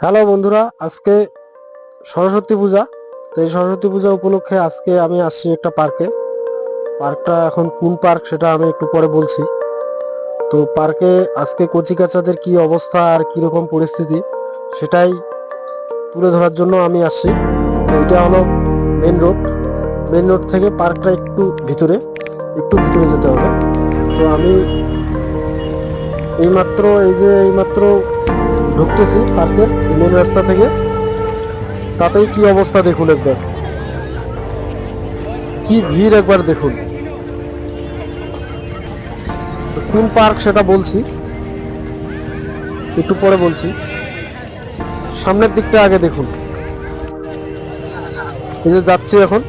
Hello বন্ধুরা, আজকে সরস্বতী পূজা। তো এই সরস্বতী পূজা উপলক্ষে আজকে আমি আসছি একটা পার্কে। পার্কটা এখন কোন পার্ক সেটা আমি একটু পরে বলছি। তো পার্কে আজকে কচিকাচাদের কি অবস্থা আর কি রকম পরিস্থিতি, সেটাই তুলে ধরার জন্য আমি আসছি। তো এটা হলো মেন রোড মেন রোড থেকে পার্কটা একটু ভিতরে একটু ভিতরে যেতে হবে। তো আমি এইমাত্র, এই যে এইমাত্র ঢুকতেছি পার্কের মেন রাস্তা থেকে, তাতেই কি অবস্থা দেখুন একবার। কি ভিড় একবার দেখুন। কোন পার্ক সেটা বলছি, একটু পরে বলছি। সামনের দিকটা আগে দেখুন। এই যে যাচ্ছি এখন।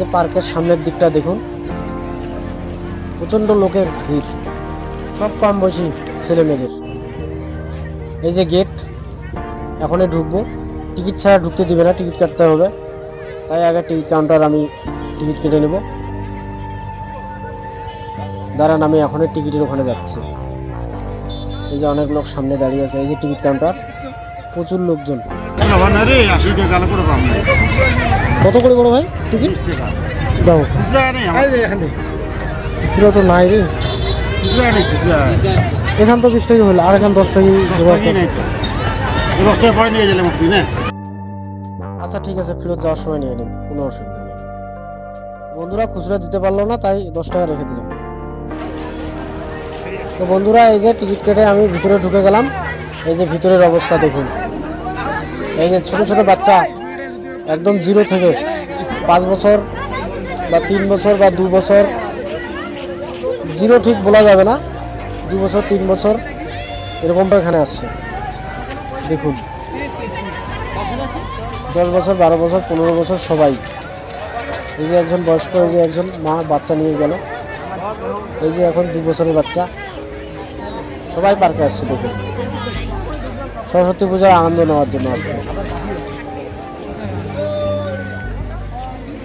যে পার্কের সামনের দিকটা দেখুন প্রচণ্ড লোকের ভিড়। সব কম বয়সী ছেলে মেয়েদের এই যে গেট এখনই ঢুকবো। টিকিট ছাড়া ঢুকতে দিবে না টিকিট কাটতে হবে। তাই আগে টিকিট কাউন্টার আমি টিকিট কেটে নেব। দাঁড়ান, আমি এখনই টিকিটের ওখানে যাচ্ছি। এই যে অনেক লোক সামনে দাঁড়িয়ে আছে, এই যে টিকিট কাউন্টার প্রচুর লোকজন। কত করে বড় ভাই? টিকিট দাও। খুচরা তো নাই রে। খুচরা এখান তো বিশ টাকা হলো আর এখান দশ টাকা দশ পরে নিয়ে না? আচ্ছা ঠিক আছে ফেরত যাওয়ার সময় নিয়ে নিন কোনো অসুবিধা নেই। বন্ধুরা খুচরা দিতে পারল না তাই দশ টাকা রেখে দিলাম। তো বন্ধুরা এই যে টিকিট কেটে আমি ভিতরে ঢুকে গেলাম। এই যে ভিতরের অবস্থা দেখুন। এই যে ছোটো ছোটো বাচ্চা। একদম জিরো থেকে পাঁচ বছর বা তিন বছর বা দু বছর। জিরো ঠিক বলা যাবে না, দু বছর, তিন বছর, এরকমটা এখানে আসছে। দেখুন, দশ বছর, বারো বছর, পনেরো বছর সবাই। এই যে একজন বয়স্ক, এই যে একজন মা, বাচ্চা নিয়ে গেল। এই যে এখন দু বছরের বাচ্চা। সবাই পার্কে আসছে, দেখুন। সরস্বতী পূজার আনন্দ নেওয়ার জন্য আসবে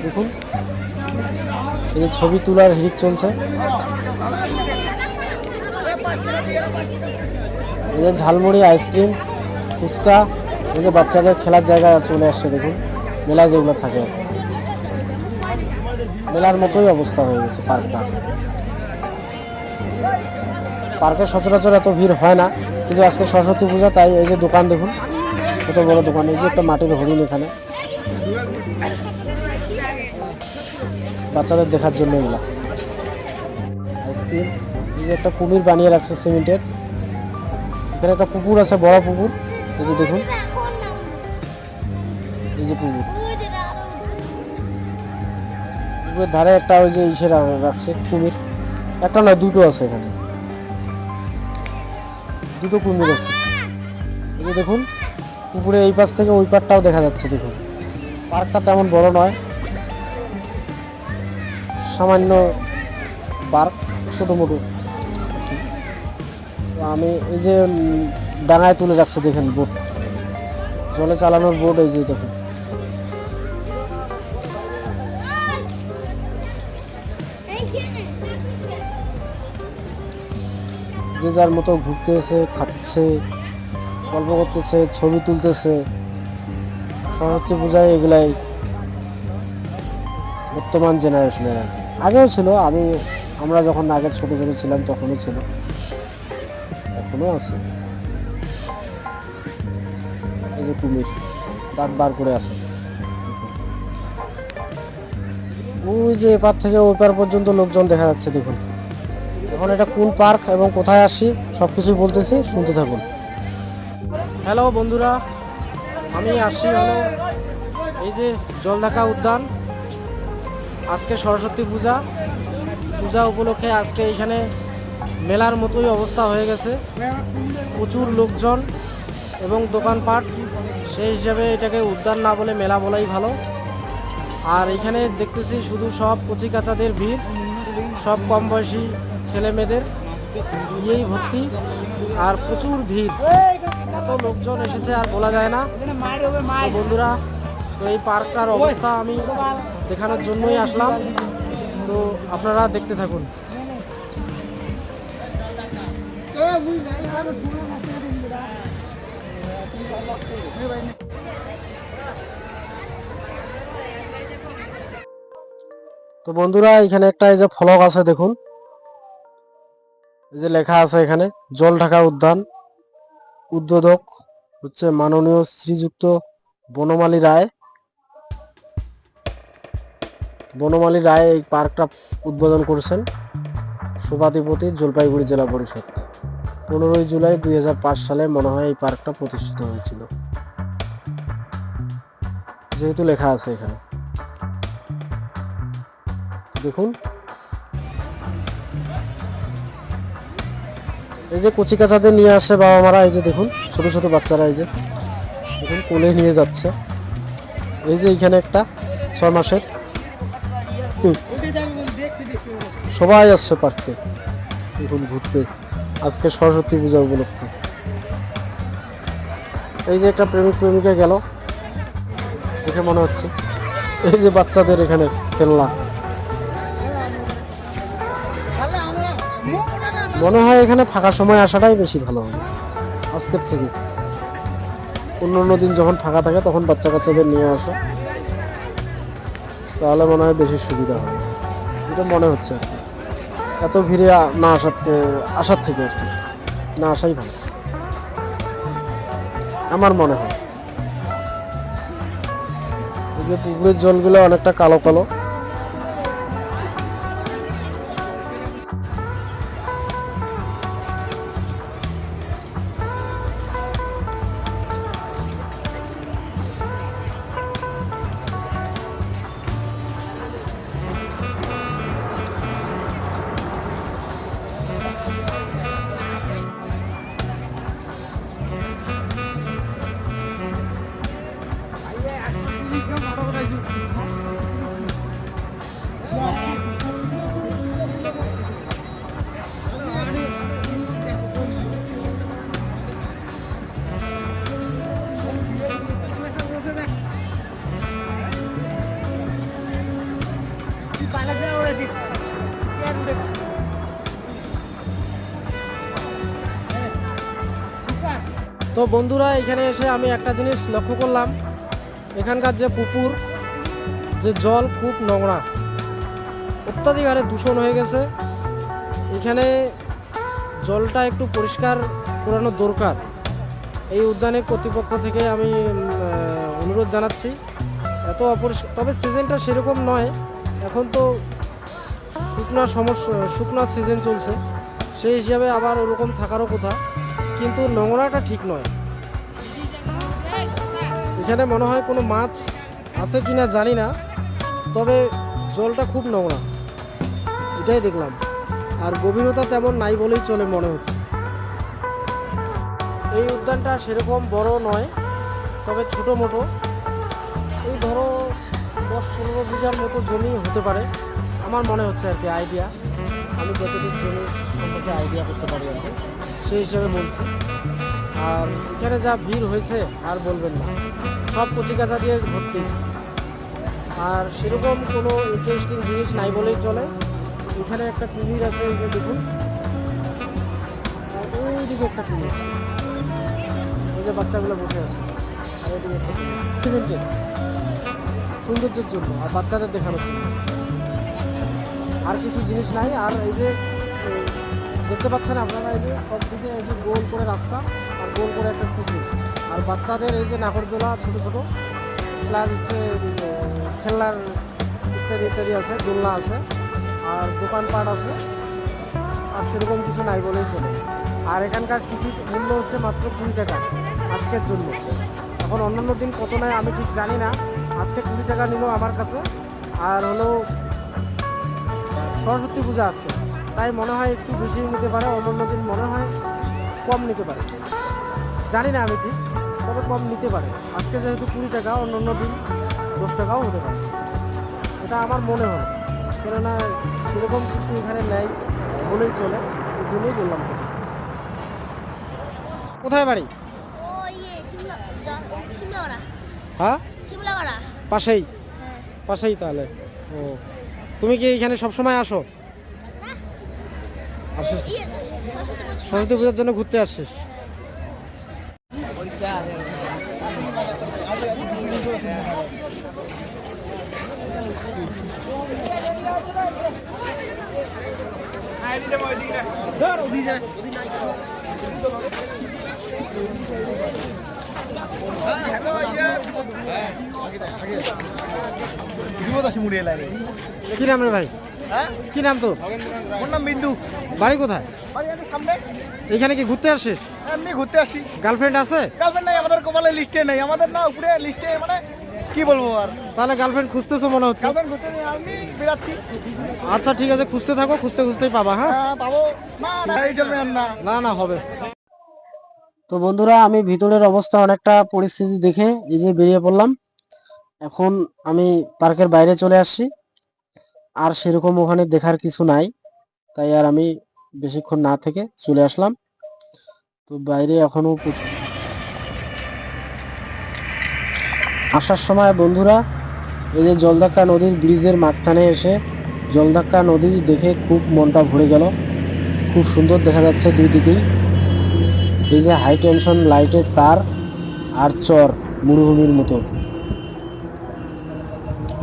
দেখুন। এই ছবি তোলার হিড়িক চলছে। এই যে ঝালমুড়ি আইসক্রিম, ফুচকা, এই যে বাচ্চাদের খেলার জায়গা চলে আসছে, দেখুন। মেলা যেগুলো থাকে। মেলার মতোই অবস্থা হয়ে গেছে পার্কটা। পার্কে সচরাচর এত ভিড় হয় না, কিন্তু আজকে সরস্বতী পূজা, তাই এই যে দোকান দেখুন, কত বড় দোকান। এই যে একটা মাটির হরিণ এখানে। বাচ্চাদের দেখার জন্য এগুলা। আইসক্রিম, এই যে একটা কুমির বানিয়ে রাখছে সিমেন্টের। এখানে একটা পুকুর আছে, বড় পুকুর। এই যে দেখুন। এই যে পুকুর। পুকুরের ধারে একটা ওই যে ইসে রাখছে কুমির। একটা নয়, দুটো আছে এখানে। দুটো কুমির আছে। এই যে দেখুন, পুকুরের এই পাশ থেকে ওই পারটাও দেখা যাচ্ছে, দেখুন। পার্কটা তেমন বড় নয়। সামান্য ছোটো মোটো। আমি এই যে ডাঙায় তুলে রাখছে দেখেন বোট। জলে চালানোর বোট এই যে, দেখুন। যে যার মতো ঘুরতেছে, খাচ্ছে, গল্প করতেছে, ছবি তুলতেছে সরস্বতী পূজায় এগুলাই বর্তমান জেনারেশনের আর কি। আগেও ছিল, আমি, আমরা যখন আগে ছোট ছোট ছিলাম তখনও ছিল। এখনও আছে। এই যে কুমির, দাঁত বার করে আসে ওই যে এপার থেকে ওই পার পর্যন্ত লোকজন দেখা যাচ্ছে, দেখুন। এখন এটা কোন পার্ক এবং কোথায় আসি সব কিছুই বলতেছি, শুনতে থাকুন। হ্যালো বন্ধুরা, আমি আসছি হলো এই যে জলঢাকা উদ্যান। আজকে সরস্বতী পূজা। পূজা উপলক্ষে আজকে এখানে মেলার মতোই অবস্থা হয়ে গেছে। প্রচুর লোকজন এবং দোকানপাট। সেই হিসাবে এটাকে উদ্যান না বলে মেলা বলাই ভালো। আর এখানে দেখতেছি শুধু সব কচিকাচাদের ভিড়, সব কম বয়সী ছেলে মেয়েদের ইয়েই ভর্তি আর প্রচুর ভিড়। এত লোকজন এসেছে আর বলা যায় না। বন্ধুরা, তো এই পার্কটার অবস্থা আমি দেখানোর জন্যই আসলাম। তো আপনারা দেখতে থাকুন। তো বন্ধুরা, এখানে একটা এই যে ফলক আছে, দেখুন। এই যে লেখা আছে এখানে জল ঢাকা উদ্যান। উদ্বোধক হচ্ছে মাননীয় শ্রীযুক্ত বনমালী রায়। বনমালী রায় এই পার্কটা উদ্বোধন করেছেন সভাধিপতি জলপাইগুড়ি জেলা পরিষদ। পনেরোই জুলাই দুই হাজার পাঁচ সালে মনে হয় এই পার্কটা প্রতিষ্ঠিত হয়েছিল। যেহেতু লেখা আছে এখানে। দেখুন। এই যে কচি কাচাদের নিয়ে আসে বাবা মারা এই যে দেখুন, ছোট ছোট বাচ্চারা এই যে। দেখুন, কোলে নিয়ে যাচ্ছে। এই যে এইখানে একটা ছয় মাসের সবাই আসছে পার্কে। দেখুন ঘুরতে। আজকে সরস্বতী পূজা উপলক্ষে। এই যে একটা প্রেমিক প্রেমিকা গেল। দেখে মনে হচ্ছে। এই যে বাচ্চাদের এখানে খেলনা। মনে হয় এখানে ফাঁকা সময় আসাটাই বেশি ভালো হবে। আজকের থেকে। অন্য অন্য দিন যখন ফাঁকা থাকে, তখন বাচ্চা কাচ্চাদের নিয়ে আসো। তাহলে মনে হয় বেশি সুবিধা হবে। এটা মনে হচ্ছে আর কি। এত ভিড়ে না আসার আসার থেকে আর কি। না আসাই ভালো। আমার মনে হয়। এই যে পুকুরের জলগুলো অনেকটা কালো কালো। তো বন্ধুরা, এখানে এসে আমি একটা জিনিস লক্ষ্য করলাম। এখানকার যে পুকুর, যে জল খুব নোংরা অত্যাধিক হারে দূষণ হয়ে গেছে। এখানে জলটা একটু পরিষ্কার করানো দরকার। এই উদ্যানের কর্তৃপক্ষ থেকে আমি অনুরোধ জানাচ্ছি। এত অপরিষ্কার তবে সিজনটা সেরকম নয়। এখন তো শুকনা সমস্যা শুকনা সিজন চলছে। সেই হিসাবে আবার ওরকম থাকারও কথা। কিন্তু নোংরাটা ঠিক নয়। এখানে মনে হয় কোনো মাছ আছে কি না জানি না, তবে জলটা খুব নোংরা। এটাই দেখলাম। আর গভীরতা তেমন নাই বলেই চলে মনে হচ্ছে। এই উদ্যানটা সেরকম বড় নয়, তবে ছোটো মোটো। এই ধরো দশ পনেরো বিঘার মতো জমি হতে পারে, আমার মনে হচ্ছে আর কি আইডিয়া আমি যতটুকু জমি সম্পর্কে আইডিয়া করতে পারি আর কি। সেই হিসাবে বলছি। আর এখানে যা ভিড় হয়েছে, আর বলবেন না। সব কচিকাচা দিয়ে ভর্তি। আর সেরকম কোনো ইন্টারেস্টিং জিনিস নাই বলেই চলে। এখানে একটা কুমির আছে, এই যে দেখুন। ওইদিকে একটা কুমির। ওই যে বাচ্চাগুলো বসে আছে। আর ওইদিকে সিমেন্টের। সৌন্দর্যের জন্য। আর বাচ্চাদের দেখানোর জন্য। আর কিছু জিনিস নাই। আর এই যে দেখতে পাচ্ছেন আপনারা এই যে সব দিকে এই যে গোল করে রাস্তা আর গোল করে একটা পুকুর। আর বাচ্চাদের এই যে নাগরদোলা ছোটো ছোটো, প্লাস হচ্ছে খেলনার ইত্যাদি ইত্যাদি আছে, দোলনা আছে, আর দোকানপাট আছে, আর সেরকম কিছু নাই বলেই চলে। আর এখানকার টিকিট মূল্য হচ্ছে মাত্র কুড়ি টাকা আজকের জন্য। এখন অন্যান্য দিন কত নেয় আমি ঠিক জানি না। আজকে কুড়ি টাকা নিল আমার কাছে, আর হলো সরস্বতী পূজা আজকে। তাই মনে হয় একটু বেশি নিতে পারে অন্যান্য দিন মনে হয় কম নিতে পারে। জানি না আমি ঠিক তবে কম নিতে পারে। আজকে যেহেতু কুড়ি টাকা অন্য অন্য দিন দশ টাকাও হতে পারে। এটা আমার মনে হলো কেননা সেরকম কিছু এখানে নেই বলেই চলে এই জন্যই বললাম। কোথায় বাড়ি? হ্যাঁ? পাশেই? হ্যাঁ। পাশেই তাহলে। ও তুমি কি এখানে সবসময় আসো? আসিস ইয়ে সরস্বতী পূজার জন্য ঘুরতে আসছিস কি নাম রে ভাই? কি নাম তো ওর নাম বিন্দু। বাড়ি কোথায়? বাড়ি আছে সামনে। এখানে কি ঘুরতে আসিস? এমনি ঘুরতে আসি। গার্লফ্রেন্ড আছে? গার্লফ্রেন্ড নাই আমাদের কপালে লিস্টে নেই। আমাদের না উপরে লিস্টে মানে কি বলব আর। তাহলে গার্লফ্রেন্ড খুঁজতেছো মনে হচ্ছে? গার্লফ্রেন্ড ঘুরতে আমি বেরাচ্ছি আচ্ছা ঠিক আছে খুঁজতে থাকো খুঁজতে খুঁজতেই পাবা হ্যাঁ? হ্যাঁ, পাবো। না না এই চলবে না। না না হবে। তো বন্ধুরা আমি ভিতরের অবস্থা অনেকটা পরিস্থিতি দেখে এই যে বেরিয়ে পড়লাম। এখন আমি পার্কের বাইরে চলে আসছি। আর সেরকম ওখানে দেখার কিছু নাই। তাই আর আমি বেশিক্ষণ না থেকে চলে আসলাম। তো বাইরে এখনও প্রচুর আসার সময় বন্ধুরা, এই যে জলধাক্কা নদীর ব্রিজের মাঝখানে এসে জলধাক্কা নদী দেখে খুব মনটা ভরে গেল। খুব সুন্দর দেখা যাচ্ছে দুই দিকেই এই যে হাই টেনশন লাইটের তার আর চর মরুভূমির মতো।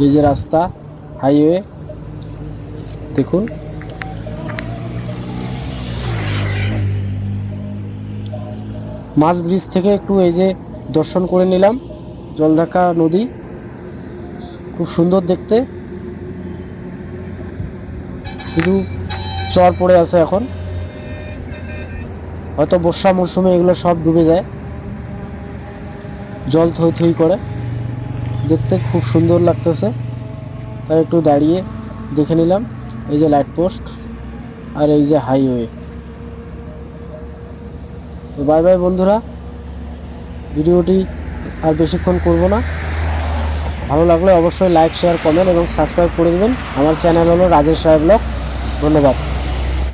এই যে রাস্তা হাইওয়ে দেখুন। মাছ ব্রিজ থেকে একটু এই যে দর্শন করে নিলাম, জলঢাকা নদী। খুব সুন্দর দেখতে। শুধু চর পড়ে আছে এখন। হয়তো বর্ষা মরশুমে এগুলো সব ডুবে যায়। জল থই থই করে। দেখতে খুব সুন্দর লাগতেছে। তাই একটু দাঁড়িয়ে দেখে নিলাম। এই যে লাইট পোস্ট আর এই যে হাইওয়ে তো বাই বাই বন্ধুরা, ভিডিওটি আর বেশিক্ষণ করব না। ভালো লাগলে অবশ্যই লাইক শেয়ার কমেন্ট এবং সাবস্ক্রাইব করে দেবেন। আমার চ্যানেল হলো রাজেশ রায় ব্লগ ধন্যবাদ।